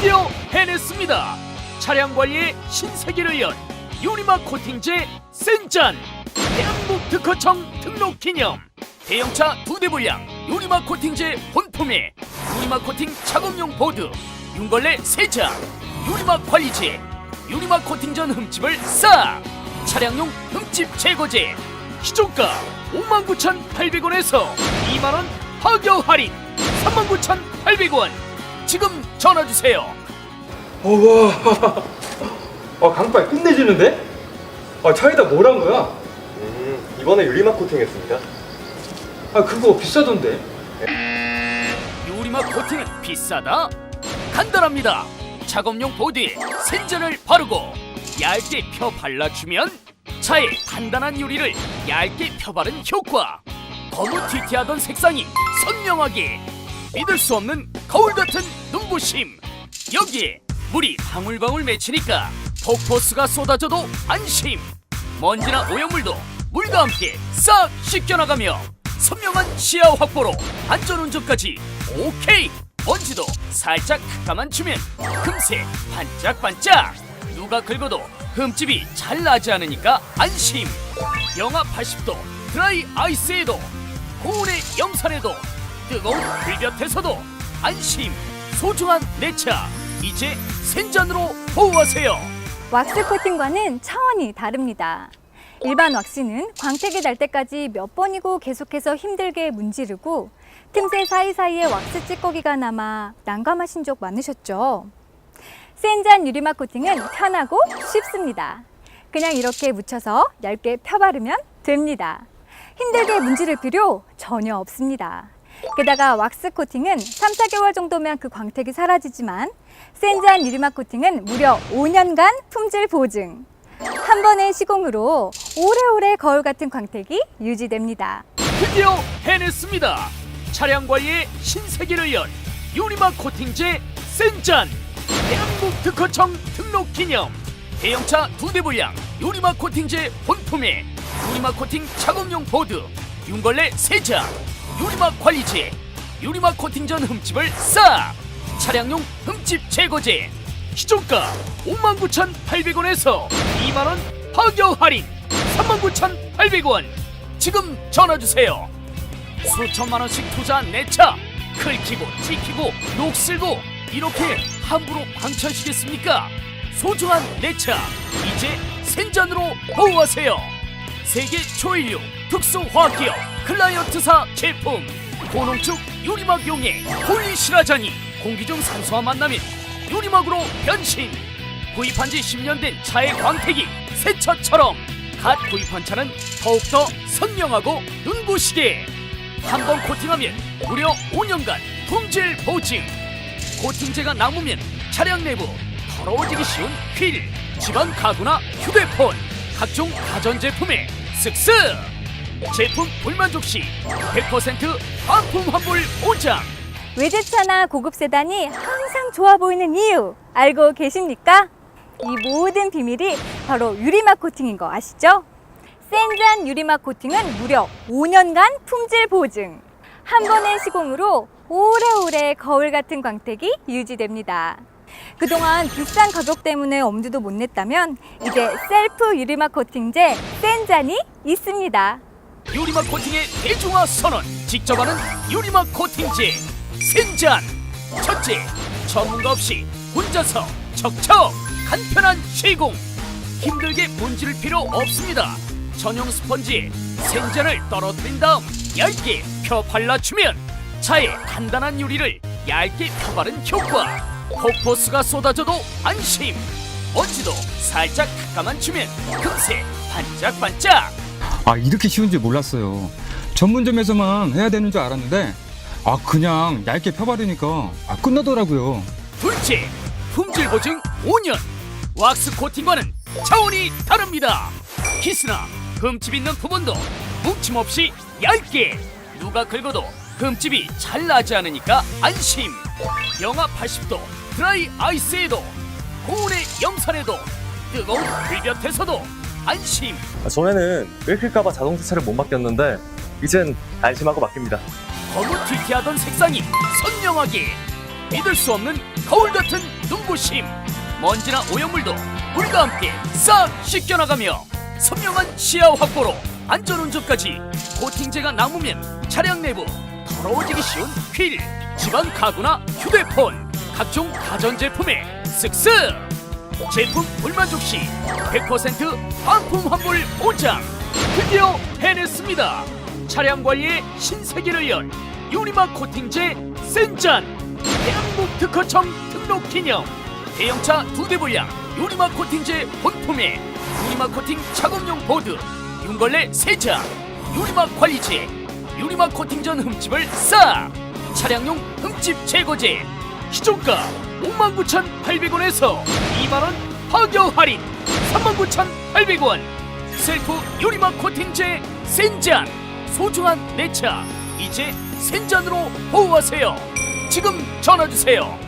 드디어 해냈습니다. 차량 관리의 신세계를 연 유리막 코팅제 센잔 대한민국 특허청 등록 기념. 대형차 두 대 분량 유리막 코팅제 본품에 유리막 코팅 작업용 보드 윤걸레 세장 유리막 관리제 유리막 코팅 전 흠집을 싹 차량용 흠집 제거제. 시종가 59,800원에서 2만원 하교 할인 39,800원 지금 전화 주세요 어와 아 강빨 끝내주는데? 아 차에다 뭘 한 거야? 음, 이번에 유리막 코팅했습니다. 아 그거 비싸던데 유리막 코팅은 비싸다? 간단합니다. 작업용 보드에 센전을 바르고 얇게 펴 발라주면 차에 단단한 유리를 얇게 펴바른 효과. 거무 튀튀하던 색상이 선명하게 믿을 수 없는 거울 같은 눈부심. 여기에 물이 방울방울 맺히니까 폭포수가 쏟아져도 안심. 먼지나 오염물도 물과 함께 싹 씻겨나가며 선명한 시야 확보로 안전운전까지 오케이 먼지도 살짝 깎아만 주면 금세 반짝반짝 누가 긁어도 흠집이 잘 나지 않으니까 안심 영하 80도 드라이 아이스에도 고온의 염산에도 뜨거운 불볕에서도 안심 소중한 내 차 이제 생전으로 보호하세요 왁스 코팅과는 차원이 다릅니다. 일반 왁스는 광택이 날 때까지 몇 번이고 계속해서 힘들게 문지르고 틈새 사이사이에 왁스 찌꺼기가 남아 난감하신 적 많으셨죠? 센잔 유리막 코팅은 편하고 쉽습니다. 그냥 이렇게 묻혀서 얇게 펴바르면 됩니다. 힘들게 문지를 필요 전혀 없습니다. 게다가 왁스 코팅은 3, 4개월 정도면 그 광택이 사라지지만 센잔 유리막 코팅은 무려 5년간 품질 보증. 한 번의 시공으로 오래오래 거울 같은 광택이 유지됩니다. 드디어 해냈습니다. 차량 관리의 신세계를 연 유리막 코팅제 센잔 대한민국 특허청 등록 기념 대형차 두 대 분량 유리막 코팅제 본품에 유리막 코팅 작업용 보드 윤걸레 세장 유리막 관리제 유리막 코팅 전 흠집을 싹! 차량용 흠집 제거제 시종가 59,800원에서 2만원 파격 할인 39,800원. 지금 전화주세요. 수천만 원씩 투자한 내 차! 긁히고 찍히고 녹슬고 이렇게 함부로 방치하시겠습니까? 소중한 내 차! 이제 생전으로 보호하세요. 세계 초일류 특수화학기업 클라이언트사 제품. 고농축 유리막 용해 폴리시라잔이 공기 중 산소와 만나면 유리막으로 변신. 구입한 지 10년 된 차의 광택이 새 차처럼 갓 구입한 차는 더욱더 선명하고 눈부시게. 한 번 코팅하면 무려 5년간 품질 보증. 코팅제가 남으면 차량 내부 더러워지기 쉬운 휠 집안 가구나 휴대폰 각종 가전제품에 쓱쓱 제품 불만족 시 100% 반품 환불 보장 외제차나 고급 세단이 항상 좋아 보이는 이유 알고 계십니까? 이 모든 비밀이 바로 유리막 코팅인 거 아시죠? 센잔 유리막 코팅은 무려 5년간 품질 보증. 한 번의 시공으로 오래오래 거울 같은 광택이 유지됩니다. 그동안 비싼 가격 때문에 엄두도 못 냈다면 이제 셀프 유리막 코팅제 센잔이 있습니다. 유리막 코팅의 대중화 선언. 직접 하는 유리막 코팅제 센잔 첫째 전문가 없이 혼자서 척척 간편한 시공. 힘들게 문지를 필요 없습니다. 전용 스펀지에 센잔을 떨어뜨린 다음 얇게 펴 발라주면 차에 단단한 유리를 얇게 펴바른 효과. 폭포수가 쏟아져도 안심. 먼지도 살짝 닦아만 주면 금세 반짝반짝 아 이렇게 쉬운 줄 몰랐어요. 전문점에서만 해야 되는 줄 알았는데 아 그냥 얇게 펴바르니까 아 끝나더라고요. 둘째, 품질 보증 5년. 왁스 코팅과는 차원이 다릅니다. 기스나 흠집 있는 부분도 뭉침 없이 얇게 누가 긁어도 흠집이 잘 나지 않으니까 안심. 영하 80도 드라이 아이스에도 고온의 염산에도 뜨거운 불볕에서도 안심. 전에는 긁힐까봐 자동 세차를 못 맡겼는데 이젠 안심하고 맡깁니다. 거무튀튀하던 색상이 선명하게 믿을 수 없는 거울 같은 눈부심 먼지나 오염물도 물과 함께 싹 씻겨나가며 선명한 시야 확보로 안전운전까지 코팅제가 남으면 차량 내부 더러워지기 쉬운 휠 집안 가구나 휴대폰 각종 가전제품에 쓱쓱 제품 불만족 시 100% 반품 환불 보장. 드디어 해냈습니다. 차량 관리의 신세계를 연 유리막 코팅제 센잔. 대한민국 특허청 등록 기념. 대형차 두 대 분량 유리막 코팅제 본품에 유리막 코팅 작업용 보드 윤걸레 세자 유리막 관리제 유리막 코팅 전 흠집을 싹 차량용 흠집 제거제. 시종가 59,800원에서 2만원 파격 할인. 39,800원. 셀프 유리막 코팅제 센잔. 소중한 내 차. 이제 센잔으로 보호하세요. 지금 전화주세요